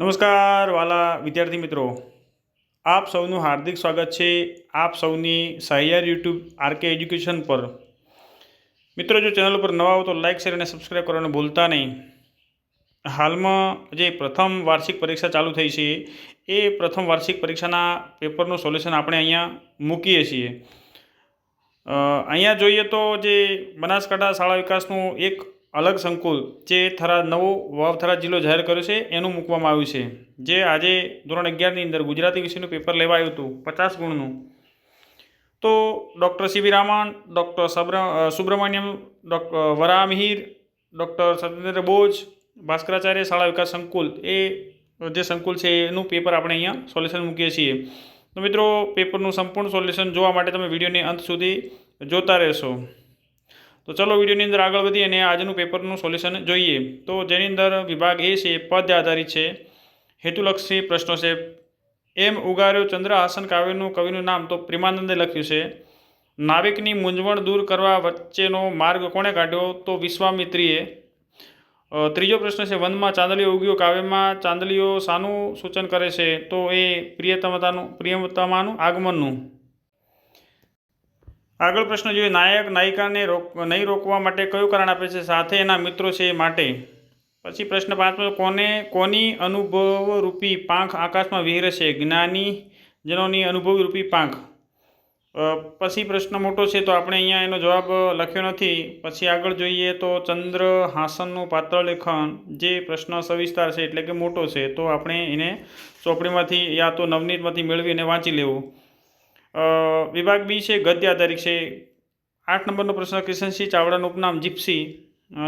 નમસ્કાર વાલા વિદ્યાર્થી મિત્રો. આપ સૌનું હાર્દિક સ્વાગત છે આપ સૌની સહિયાર યુટ્યુબ આરકે એજ્યુકેશન પર. મિત્રો, જો ચેનલ પર નવા હો તો લાઇક શેર અને સબસ્ક્રાઈબ કરવાનું ભૂલતા નહીં. હાલમાં જે પ્રથમ વાર્ષિક પરીક્ષા ચાલુ થઈ છે, એ પ્રથમ વાર્ષિક પરીક્ષાના પેપરનું સોલ્યુશન આપણે અહીંયા મૂકીએ છીએ. અહીંયા જોઈએ તો જે બનાસકાંઠા શાળા વિકાસનું એક અલગ સંકુલ જે થરા નવો વાવ થરા જિલ્લો જાહેર કર્યો છે, એનું મૂકવામાં આવ્યું છે. જે આજે ધોરણ અગિયારની અંદર ગુજરાતી વિષયનું પેપર લેવાયું હતું, પચાસ ગુણનું. તો doctor C V Raman doctor સબ્ર Subramanyam doctor Varahamihira doctor Satyendra Bose, Bhaskaracharya શાળા વિકાસ સંકુલ, એ જે સંકુલ છે, એનું પેપર આપણે અહીંયા સોલ્યુશન મૂકીએ છીએ. તો મિત્રો, પેપરનું સંપૂર્ણ સોલ્યુશન જોવા માટે તમે વિડીયોની અંત સુધી જોતા રહેશો. તો ચલો વિડીયોની અંદર આગળ વધીએ અને આજનું પેપરનું સોલ્યુશન જોઈએ. તો જેની અંદર વિભાગ એ છે, પદ આધારિત છે. હેતુલક્ષી પ્રશ્નો છે. એમ ઉગાર્યો ચંદ્રહાસન કાવ્યનું કવિનું નામ તો પ્રેમાનંદે લખ્યું છે. નાવિકની મૂંઝવણ દૂર કરવા વચ્ચેનો માર્ગ કોણે કાઢ્યો? તો વિશ્વામિત્રીએ. ત્રીજો પ્રશ્ન છે, વનમાં ચાંદલીઓ ઉગ્યો, કાવ્યમાં ચાંદલીઓ શાનું સૂચન કરે છે. તો એ પ્રિયતમતાનું, પ્રિયતમાનું આગમનનું. આગળ પ્રશ્ન જોઈએ, નાયક નાયિકાને રોક, નહીં રોકવા માટે કયું કારણ આપે છે? સાથે એના મિત્રો છે એ માટે. પછી પ્રશ્ન પાંચમો, કોને, કોની અનુભવરૂપી પાંખ આકાશમાં વિહરે છે? જ્ઞાની જનોની અનુભવરૂપી પાંખ. પછી પ્રશ્ન મોટો છે, તો આપણે અહીંયા એનો જવાબ લખ્યો નથી. પછી આગળ જોઈએ તો ચંદ્ર હાસનનું પાત્ર લેખન જે પ્રશ્ન સવિસ્તાર છે, એટલે કે મોટો છે, તો આપણે એને ચોપડીમાંથી યા તો નવનીતમાંથી મેળવીને વાંચી લેવું. વિભાગ બી છે, ગદ્ય આધારિત છે. આઠ નંબરનો પ્રશ્ન કિશનસિંહ ચાવડાનું ઉપનામ જીપ્સી.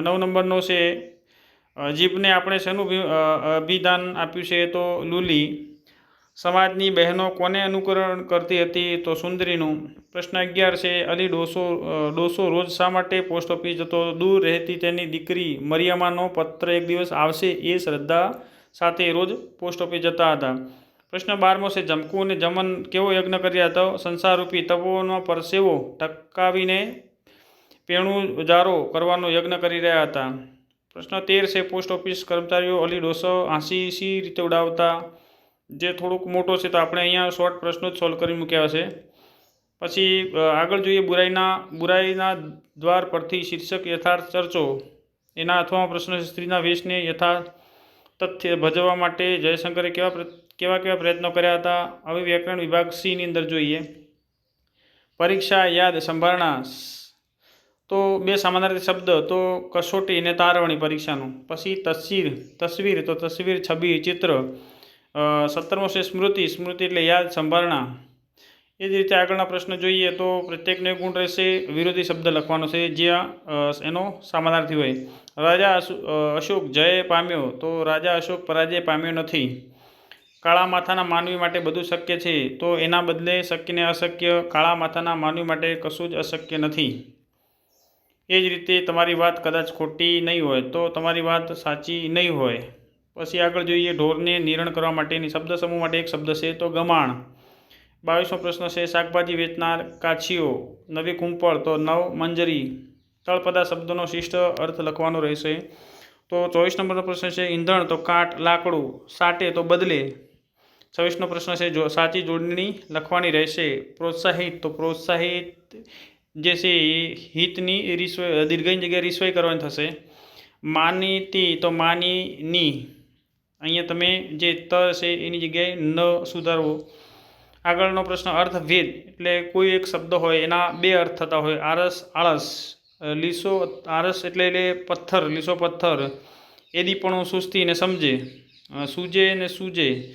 નવ નંબરનો છે જીભને આપણે શેનું અભિદાન આપ્યું છે તો લુલી. સમાજની બહેનો કોને અનુકરણ કરતી હતી તો સુંદરીનું. પ્રશ્ન અગિયાર છે, અલી ડોસો ડોસો રોજ શા માટે પોસ્ટ ઓફિસ જતો દૂર રહેતી તેની દીકરી મરિયમાનો પત્ર એક દિવસ આવશે એ શ્રદ્ધા સાથે રોજ પોસ્ટ ઓફિસ જતા હતા. પ્રશ્ન બારમો છે, જમકું અને જમન કેવો યજ્ઞ કર્યા હતો સંસારરૂપી તપોનો પરસેવો ટકાવીને પેણું જારો કરવાનો યજ્ઞ કરી રહ્યા હતા. પ્રશ્ન તેર છે, પોસ્ટ ઓફિસ કર્મચારીઓ અલી ડોસો હાંસી સી રીતે ઉડાવતા? જે થોડુંક મોટો છે, તો આપણે અહીંયા શોર્ટ પ્રશ્નો જ સોલ્વ કરી મૂક્યા છે. પછી આગળ જોઈએ બુરાઈના બુરાઈના દ્વાર પરથી શીર્ષક યથાર્થ ચર્ચો. એના અથવામાં પ્રશ્ન છે, સ્ત્રીના વેશને યથાર્થ તથ્ય ભજવવા માટે જયશંકરે કેવા કેવા કેવા પ્રયત્નો કર્યા હતા? હવે વ્યાકરણ વિભાગ સીની અંદર જોઈએ. પરીક્ષા યાદ સંભારણા. તો બે સામાન્ય શબ્દ, તો કસોટી અને તારવણી પરીક્ષાનું. પછી તસવીર તસવીર, તો તસવીર, છબી, ચિત્ર. સત્તરમો છે સ્મૃતિ સ્મૃતિ એટલે યાદ સંભારણા. એ જ રીતે આગળના પ્રશ્ન જોઈએ તો પ્રત્યેકને ગુણ રહેશે, વિરોધી શબ્દ લખવાનો છે, જ્યાં એનો સામાનાર્થી હોય. રાજા અશોક જય પામ્યો, તો રાજા અશોક પરાજય પામ્યો નથી. કાળા માથાના માનવી માટે બધું શક્ય છે, તો એના બદલે શક્યને અશક્ય કાળા માથાના માનવી માટે કશું જ અશક્ય નથી. એ જ રીતે તમારી વાત કદાચ ખોટી નહીં હોય, તો તમારી વાત સાચી નહીં હોય. પછી આગળ જોઈએ ઢોરને નિરણ કરવા માટેની, શબ્દ સમૂહ માટે એક શબ્દ છે, તો ગમાણ. બાવીસમો પ્રશ્ન છે, શાકભાજી વેચનાર કાછીઓ, નવી કુંપળ, તો નવ મંજરી. તળપદા શબ્દનો શિષ્ટ અર્થ લખવાનો રહેશે. તો ચોવીસ નંબરનો પ્રશ્ન છે, ઈંધણ, તો કાટ, લાકડું, સાટે, તો બદલે. છવ્વીસનો પ્રશ્ન છે, જો સાચી જોડણી લખવાની રહેશે, પ્રોત્સાહિત, તો પ્રોત્સાહિત જે છે એ હિતની રીસવાઈ દીર્ઘની જગ્યાએ રીસવાઈ કરવાની થશે. માનીતી, તો માનીની. અહીંયા તમે જે ત છે એની જગ્યાએ ન સુધારવો. આગળનો પ્રશ્ન, અર્થભેદ, એટલે કોઈ એક શબ્દ હોય, એના બે અર્થ થતા હોય. આરસ, આળસ. લીસો, આરસ એટલે એટલે પથ્થર, લીસો પથ્થર. એદીપણું સુસ્તી ને સમજે. સૂજે ને સૂજે.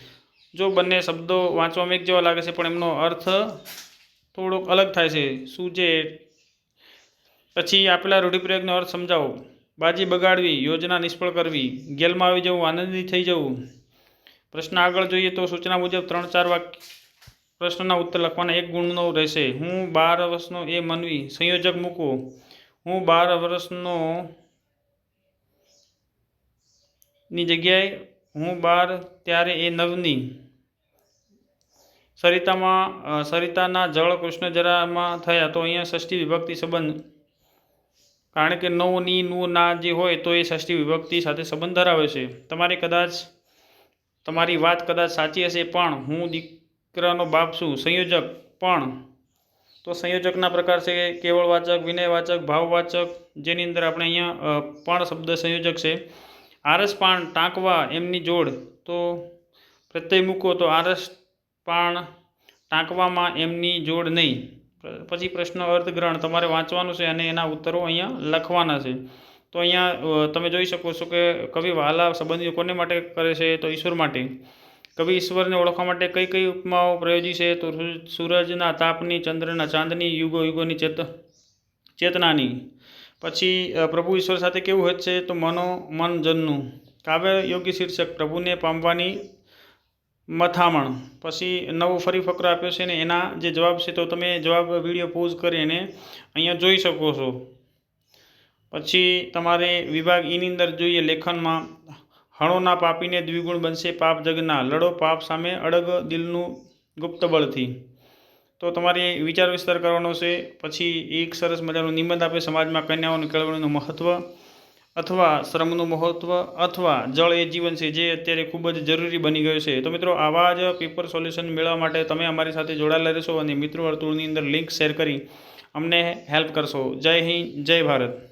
જો બંને શબ્દો વાંચવામાં એક જેવા લાગે છે, પણ એમનો અર્થ થોડોક અલગ થાય છે. સૂજે પછી આપેલા રૂઢિપ્રયોગનો અર્થ સમજાવો. બાજી બગાડવી, યોજના નિષ્ફળ કરવી, ગેલમાં આવી જવું આનંદી થઈ જવું. પ્રશ્ન આગળ જોઈએ તો સૂચના મુજબ ત્રણ ચાર વાક્ય પ્રશ્નના ઉત્તર લખવાના એક ગુણનો રહેશે. હું બાર વર્ષનો એ મનવી, સંયોજક મૂકો. હું બાર વર્ષનો ની જગ્યાએ હું બાર ત્યારે એ નવની સરિતામાં સરિતાના જળ કૃષ્ણ જરામાં થયા તો અહીંયા ષષ્ઠી વિભક્તિ સંબંધ. કારણ કે નવની નું ના જે હોય તો એ ષષ્ઠી વિભક્તિ સાથે સંબંધ ધરાવે છે. તમારે કદાચ, તમારી વાત કદાચ સાચી હશે પણ હું દીકરાનો બાપ છું, સંયોજક. પણ તો સંયોજકના પ્રકાર છે કેવળ વાચક વિનયવાચક, ભાવવાચક, જેની અંદર આપણે અહીંયા પણ શબ્દ સંયોજક છે. આરસ પાણ ટાંકવા એમની જોડ. તો પ્રત્યય મૂકો તો આરસ પાણ ટાંકવામાં એમની જોડ નહીં. પછી પ્રશ્ન અર્થગ્રહણ તમારે વાંચવાનું છે અને એના ઉત્તરો અહીંયા લખવાના છે. તો અહીંયા તમે જોઈ શકો છો કે કવિ વહાલા સંબંધીઓ કોને માટે કરે છે? તો ઈશ્વર માટે. કવિ ઈશ્વરને ઓળખવા માટે કઈ કઈ ઉપમાઓ પ્રયોજી છે? તો સૂરજના તાપની, ચંદ્રના ચાંદની, યુગો યુગોની ચેત, ચેતનાની. પછી પ્રભુ ઈશ્વર સાથે કેવું હોય છે? તો મનો, મન, જનનું. કાવ્ય યોગ્ય શીર્ષક, પ્રભુને પામવાની મથામણ. પછી નવો ફરી ફકરો આપ્યો છે ને એના જે જવાબ છે, તો તમે જવાબ વીડિયો પોઝ કરીને અહીંયા જોઈ શકો છો. પછી તમારે વિભાગ ઈની અંદર જોઈએ લેખનમાં, હણોના પાપીને દ્વિગુણ બનશે પાપ જગના. લડો પાપ સામે અડગ દિલનું ગુપ્ત બળથી તો તમારે વિચાર વિસ્તાર કરવાનો છે. પછી એક સરસ મજાનું નિબંધ આપે સમાજમાં કન્યાઓની કેળવણીનું મહત્ત્વ અથવા શ્રમનું મહત્ત્વ અથવા જળ એ જીવન છે જે અત્યારે ખૂબ જ જરૂરી બની ગયું છે. તો મિત્રો, આવા જ પેપર સોલ્યુશન મેળવવા માટે તમે અમારી સાથે જોડાયેલા રહેશો અને મિત્રો વર્તુળની અંદર લિંક શેર કરી અમને હેલ્પ કરશો. જય હિન્દ, જય ભારત.